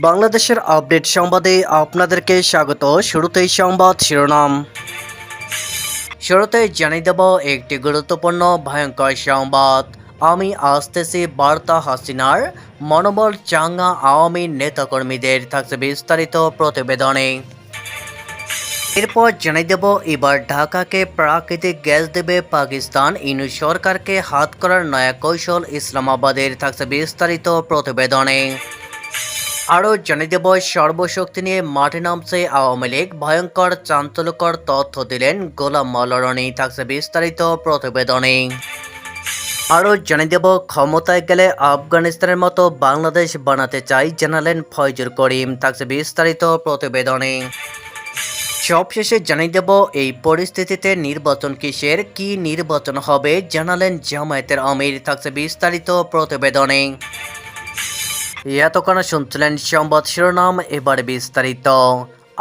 বাংলাদেশের আপডেট সংবাদে আপনাদেরকে স্বাগত। শুরুতেই সংবাদ শিরোনাম। শুরুতে জানিয়ে দেব একটি গুরুত্বপূর্ণ ভয়ঙ্কর সংবাদ। আমি আসতেছি বার্তা হাসিনার মনোবল চাঙ্গা আওয়ামী নেতাকর্মীদের থাকছে বিস্তারিত প্রতিবেদনে। এরপর জানিয়ে দেব, এবার ঢাকাকে প্রাকৃতিক গ্যাস দেবে পাকিস্তান। ইনু সরকারকে হাত করার নয়া কৌশল ইসলামাবাদের থাকছে বিস্তারিত প্রতিবেদনে। আরও জানিয়ে দেব, সর্বশক্তি নিয়ে মাঠে নামছে আওয়ামী লীগ। ভয়ঙ্কর, চাঞ্চল্যকর তথ্য দিলেন গোলাম মলরণী থাকছে বিস্তারিত প্রতিবেদনে। আরও জানিয়ে দেব, ক্ষমতায় গেলে আফগানিস্তানের মতো বাংলাদেশ বানাতে চাই, জানালেন ফয়জুর করিম। থাকছে বিস্তারিত প্রতিবেদনে। সবশেষে জানিয়ে দেব, এই পরিস্থিতিতে নির্বাচন কিসের, কি নির্বাচন হবে, জানালেন জামায়াতের আমির। থাকছে বিস্তারিত প্রতিবেদনে। এতক্ষণ শুনছিলেন সংবাদ শিরোনাম এবার বিস্তারিত।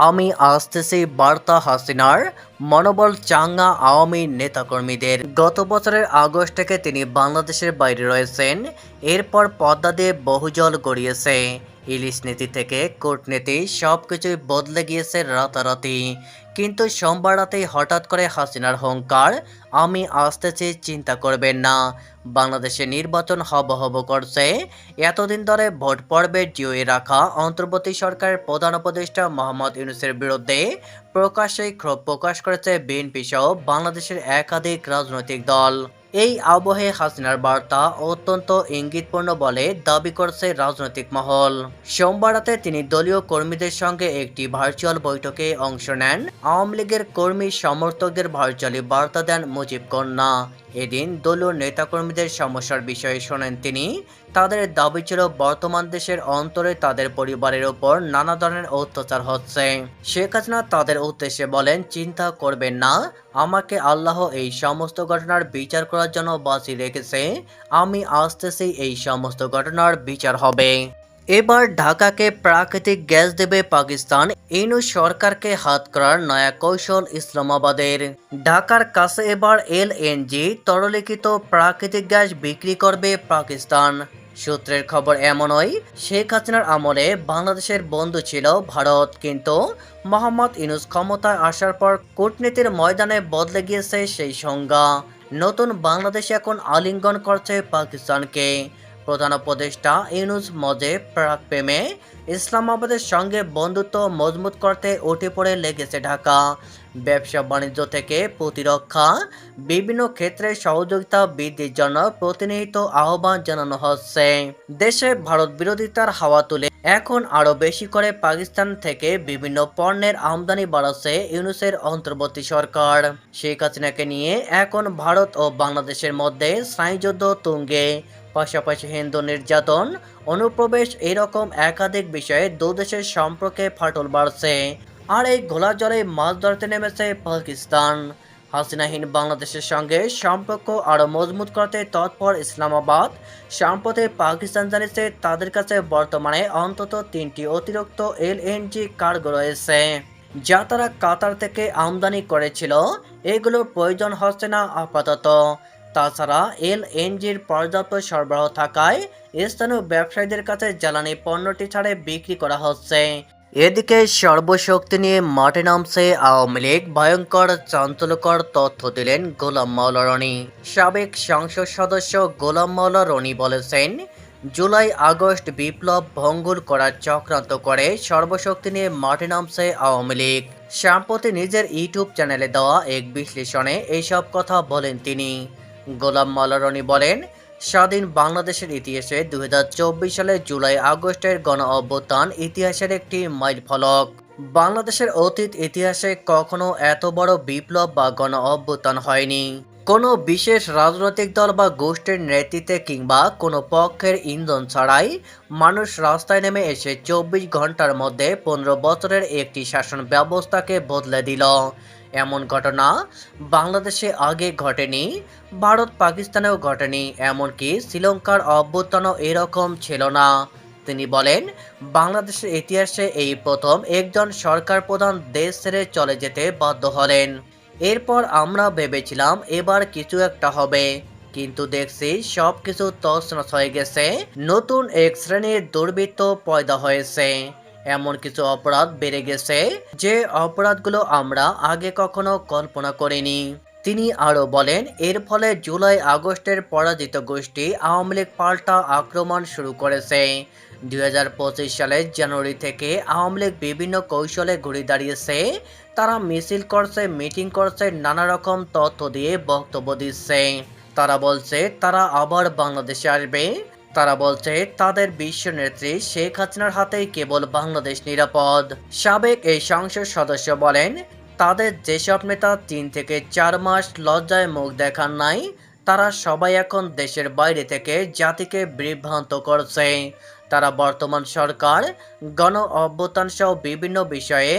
আমি আসতেছি বার্তা হাসিনার মনোবল চাঙ্গা আওয়ামী নেতাকর্মীদের। গত বছরের আগস্ট থেকে তিনি বাংলাদেশের বাইরে রয়েছেন। এরপর পদ্মা দিয়ে বহুজল গড়িয়েছে। ইলিশ নীতি থেকে কূটনীতি সব কিছুই বদলে গিয়েছে রাতারাতি। কিন্তু সোমবার রাতেই হঠাৎ করে হাসিনার হংকার আমি আসতেছি চিন্তা করবেন না। বাংলাদেশে নির্বাচন হব হব করছে। এতদিন ধরে ভোট পর্বে জিওয়ে রাখা অন্তর্বর্তী সরকারের প্রধান উপদেষ্টা মোহাম্মদ ইউনুসের বিরুদ্ধে প্রকাশ্যে ক্ষোভ প্রকাশ করেছে বিএনপি সহ বাংলাদেশের একাধিক রাজনৈতিক দল। এই আবহে হাসিনার বার্তা অত্যন্ত ইঙ্গিতপূর্ণ বলে দাবি করছে রাজনৈতিক মহল। সোমবার রাতে তিনি দলীয় কর্মীদের সঙ্গে একটি ভার্চুয়াল বৈঠকে অংশ নেন। আওয়ামী লীগের কর্মী সমর্থকদের ভার্চুয়ালি বার্তা দেন মুজিব কন্যা। এদিন দলীয় নেতাকর্মীদের সমস্যার বিষয়ে শোনেন তিনি। তাদের দাবি ছিল, বর্তমান দেশের অন্তরে তাদের পরিবারের ওপর নানা ধরনের অত্যাচার হচ্ছে। শেখ হাসিনা তাদের উদ্দেশ্যে বলেন, চিন্তা করবেন না, আমাকে আল্লাহ এই সমস্ত ঘটনার বিচার করার জন্য বাঁচিয়ে রেখেছে। আমি আসতেছি, এই সমস্ত ঘটনার বিচার হবে। এবার ঢাকাকে প্রাকৃতিক গ্যাস দেবে পাকিস্তান ইনু সরকারকে হাত করার নয়া কৌশল ইসলামাবাদের। ঢাকার কাছে এবার এল এলএনজি, তরলিখিত প্রাকৃতিক গ্যাস বিক্রি করবে পাকিস্তান। সূত্রের খবর এমনই, শেখ হাসিনার আমলে বাংলাদেশের বন্ধু ছিল ভারত, কিন্তু মোহাম্মদ ইনুস ক্ষমতায় আসার পর কূটনীতির ময়দানে বদলে গিয়েছে সেই সংজ্ঞা। নতুন বাংলাদেশ এখন আলিঙ্গন করছে পাকিস্তানকে। প্রধান উপদেষ্টা ইউনুস মজে প্রাক প্রেমে ইসলামাবাদের সঙ্গে বন্ধুত্ব মজবুত করতে উঠে পড়ে লেগেছে ঢাকা। ব্যবসা বাণিজ্য থেকে প্রতিরক্ষা, বিভিন্ন ক্ষেত্রে সহযোগিতা বৃদ্ধির জন্য প্রতিনিহিত আহ্বান জানানো হচ্ছে। দেশে ভারত বিরোধিতার হাওয়া তুলে এখন আরও বেশি করে পাকিস্তান থেকে বিভিন্ন পণ্যের আমদানি বাড়াচ্ছে ইউনুসের অন্তর্বর্তী সরকার। শেখ হাসিনাকে নিয়ে এখন ভারত ও বাংলাদেশের মধ্যে স্নায়ুযুদ্ধ তুঙ্গে। পাশাপাশি হিন্দু নির্যাতন, অনুপ্রবেশ এরকম একাধিক বিষয়ে দু দেশের সম্পর্কে ফাটল বাড়ছে। আর এই ঘোলা জলে মাছ ধরতে নেমেছে পাকিস্তান। হাসিনাহীন বাংলাদেশের সঙ্গে সম্পর্ক আরও মজবুত করতে তৎপর ইসলামাবাদ। সম্প্রতি পাকিস্তান জানিয়েছে তাদের কাছে বর্তমানে অন্তত তিনটি অতিরিক্ত এলএনজি কার্গো রয়েছে, যা তারা কাতার থেকে আমদানি করেছিল। এগুলোর প্রয়োজন হচ্ছে না আপাতত। তাছাড়া এলএনজির পর্যাপ্ত সরবরাহ থাকায় স্থানীয় ব্যবসায়ীদের কাছে জ্বালানি পণ্যটি ছাড়ে বিক্রি করা হচ্ছে। এদিকে সর্বশক্তি নিয়ে মাঠে নামছে আওয়ামী লীগ। ভয়ঙ্কর, চাঞ্চল্যকর তথ্য দিলেন গোলাম মাওলা রনি। সাবেক সংসদ সদস্য গোলাম মাওলা রনি বলেছেন, জুলাই, আগস্ট বিপ্লব ভঙ্গুর করার চক্রান্ত করে সর্বশক্তি নিয়ে মাঠে নামছে আওয়ামী লীগ। সম্প্রতি নিজের ইউটিউব চ্যানেলে দেওয়া এক বিশ্লেষণে এইসব কথা বলেন তিনি। গোলাম মালারনি বলেন স্বাধীন বাংলাদেশের ইতিহাসে দু হাজার চব্বিশ সালে জুলাই আগস্টের গণ অভ্যুত্থান ইতিহাসের একটি মাইল ফলক। বাংলাদেশের অতীত ইতিহাসে কখনো এত বড় বিপ্লব বা গণ অভ্যুত্থান হয়নি। কোনো বিশেষ রাজনৈতিক দল বা গোষ্ঠীর নেতৃত্বে কিংবা কোনো পক্ষের ইন্ধন ছাড়াই মানুষ রাস্তায় নেমে এসে চব্বিশ ঘণ্টার মধ্যে পনেরো বছরের একটি শাসন ব্যবস্থাকে বদলে দিল। এমন ঘটনা বাংলাদেশে আগে ঘটেনি, ভারত পাকিস্তানেও ঘটেনি, এমনকি শ্রীলঙ্কার অভ্যুত্থানও এরকম ছিল না। তিনি বলেন, বাংলাদেশের ইতিহাসে এই প্রথম একজন সরকার প্রধান দেশ ছেড়ে চলে যেতে বাধ্য হলেন। এরপর আমরা ভেবেছিলাম এবার কিছু একটা হবে, কিন্তু দেখছি সবকিছু তছনছ হয়ে গেছে, নতুন এক শ্রেণির দুর্বৃত্ত পয়দা হয়েছে। এমন কিছু অপরাধ বেড়ে গেছে যে অপরাধগুলো আমরা আগে কখনো কল্পনা করিনি। তিনি আরও বলেন, এর ফলে জুলাই আগস্টের পরাজিত গোষ্ঠী আওয়ামী লীগ পাল্টা আক্রমণ শুরু করেছে। দুই হাজার পঁচিশ সালের জানুয়ারি থেকে আওয়ামী লীগ বিভিন্ন কৌশলে ঘুরে দাঁড়িয়েছে। তারা মিছিল করছে, মিটিং করছে, নানা রকম তথ্য দিয়ে বক্তব্য দিচ্ছে। তারা বলছে, তারা আবার বাংলাদেশে আসবে। তারা বলছে, তাদের বিশ্ব নেত্রী শেখ হাসিনার হাতেই কেবল বাংলাদেশ নিরাপদ। সাবেক এই সংসদ সদস্য বলেন, তাদের যেসব নেতা তিন থেকে চার মাস লজ্জায় মুখ দেখান নাই, তারা সবাই এখন দেশের বাইরে থেকে জাতিকে বিভ্রান্ত করছে। তারা বর্তমান সরকার, গণ অভ্যুত্থান সহ বিভিন্ন বিষয়ে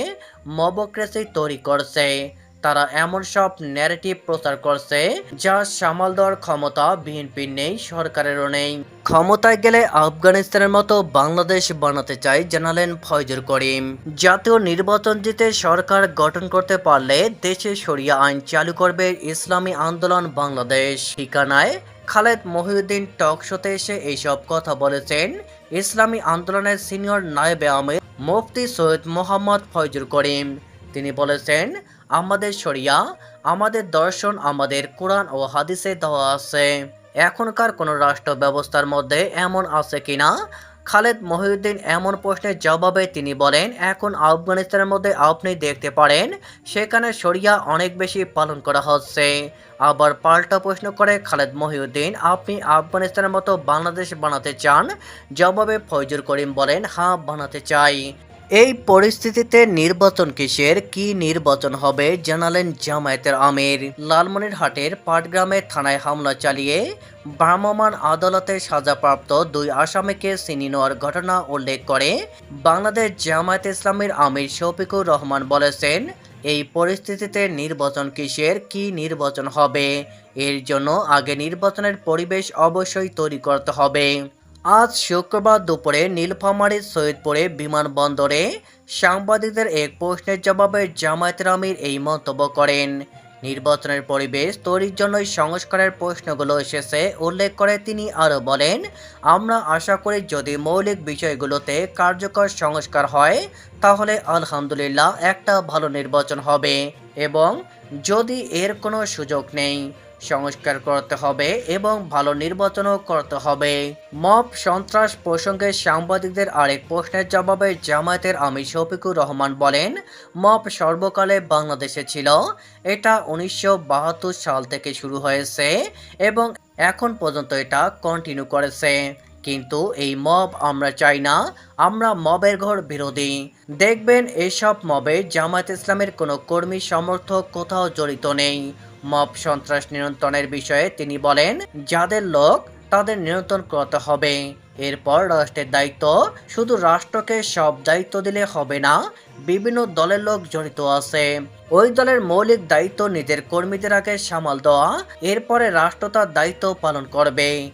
মবক্রেসি তৈরি করছে। তারা এমন সব ন্যারেটিভ প্রচার করছে যা সামাল দেওয়ার ক্ষমতা বিএনপির নেই, সরকারেরও নেই। ক্ষমতায় গেলে আফগানিস্তানের মতো বাংলাদেশ বানাতে চাই জানালেন ফয়জুর করিম। জাতীয় নির্বাচন জিতে সরকার গঠন করতে পারলে দেশে সরিয়া আইন চালু করবে ইসলামী আন্দোলন বাংলাদেশ। ঠিকানায় খালেদ মহিউদ্দিন টক শোতে এসে এইসব কথা বলেছেন ইসলামী আন্দোলনের সিনিয়র নায়েবে আমির মুফতি সৈয়দ মোহাম্মদ ফয়জুর করিম। তিনি বলেছেন, আমাদের শরিয়া আমাদের দর্শন, আমাদের কোরআন ও হাদিসে দেওয়া আছে। এখনকার কোনো রাষ্ট্র ব্যবস্থার মধ্যে এমন আছে কিনা? খালেদ মহিউদ্দিন এমন প্রশ্নের জবাবে তিনি বলেন, এখন আফগানিস্তানের মধ্যে আপনি দেখতে পারেন, সেখানে শরিয়া অনেক বেশি পালন করা হচ্ছে। আবার পাল্টা প্রশ্ন করে খালেদ মহিউদ্দিন, আপনি আফগানিস্তানের মতো বাংলাদেশ বানাতে চান? জবাবে ফয়জুর করিম বলেন হ্যাঁ বানাতে চাই। এই পরিস্থিতিতে নির্বাচন কিসের? কি নির্বাচন হবে? জানালেন জামায়াতের আমির। লালমনিরহাটের পাটগ্রামে থানায় হামলা চালিয়ে ভ্রাম্যমাণ আদালতে সাজাপ্রাপ্ত দুই আসামিকে চিনি নেওয়ার ঘটনা উল্লেখ করে বাংলাদেশ জামায়াত ইসলামের আমির শফিকুর রহমান বলেছেন, এই পরিস্থিতিতে নির্বাচন কিসের? কি নির্বাচন হবে? এর জন্য আগে নির্বাচনের পরিবেশ অবশ্যই তৈরি করতে হবে। আজ শুক্রবার দুপুরে নীলফামারীর সৈয়দপুরে বিমানবন্দরে সাংবাদিকদের এক প্রশ্নের জবাবে জামায়াতের আমির এই মন্তব্য করেন। নির্বাচনের পরিবেশ তৈরির জন্যই সংস্কারের প্রশ্নগুলো এসেছে, উল্লেখ করে তিনি আরও বলেন, আমরা আশা করি যদি মৌলিক বিষয়গুলোতে কার্যকর সংস্কার হয়, তাহলে আলহামদুলিল্লাহ একটা ভালো নির্বাচন হবে এবং যদি এর কোনো সুযোগ নেই। সংস্কার করতে হবে এবং ভালো নির্বাচনও করতে হবে। মব সন্ত্রাস প্রসঙ্গে সাংবাদিকদের আরেক প্রশ্নের জবাবে জামায়াতের আমির শফিকুর রহমান বলেন, মব সর্বকালে বাংলাদেশে ছিল। এটা উনিশশো বাহাত্তর সাল থেকে শুরু হয়েছে এবং এখন পর্যন্ত এটা কন্টিনিউ করেছে। কিন্তু এই মব আমরা চাই না, আমরা মবের ঘর বিরোধী। দেখবেন এসব মবে জামায়াত ইসলামের কোনো কর্মী সমর্থক কোথাও জড়িত নেই। মব সন্ত্রাস নিয়ন্ত্রণের বিষয়ে তিনি বলেন, যাদের লোক, তাদের নিয়ন্ত্রণ করতে হবে। এরপর রাষ্ট্রের দায়িত্ব, শুধু রাষ্ট্রকে সব দায়িত্ব দিলে হবে না, বিভিন্ন দলের লোক জড়িত আছে। ওই দলের মৌলিক দায়িত্ব নিজের কর্মীদের আগে সামাল দেওয়া, এরপরে রাষ্ট্র তার দায়িত্ব পালন করবে।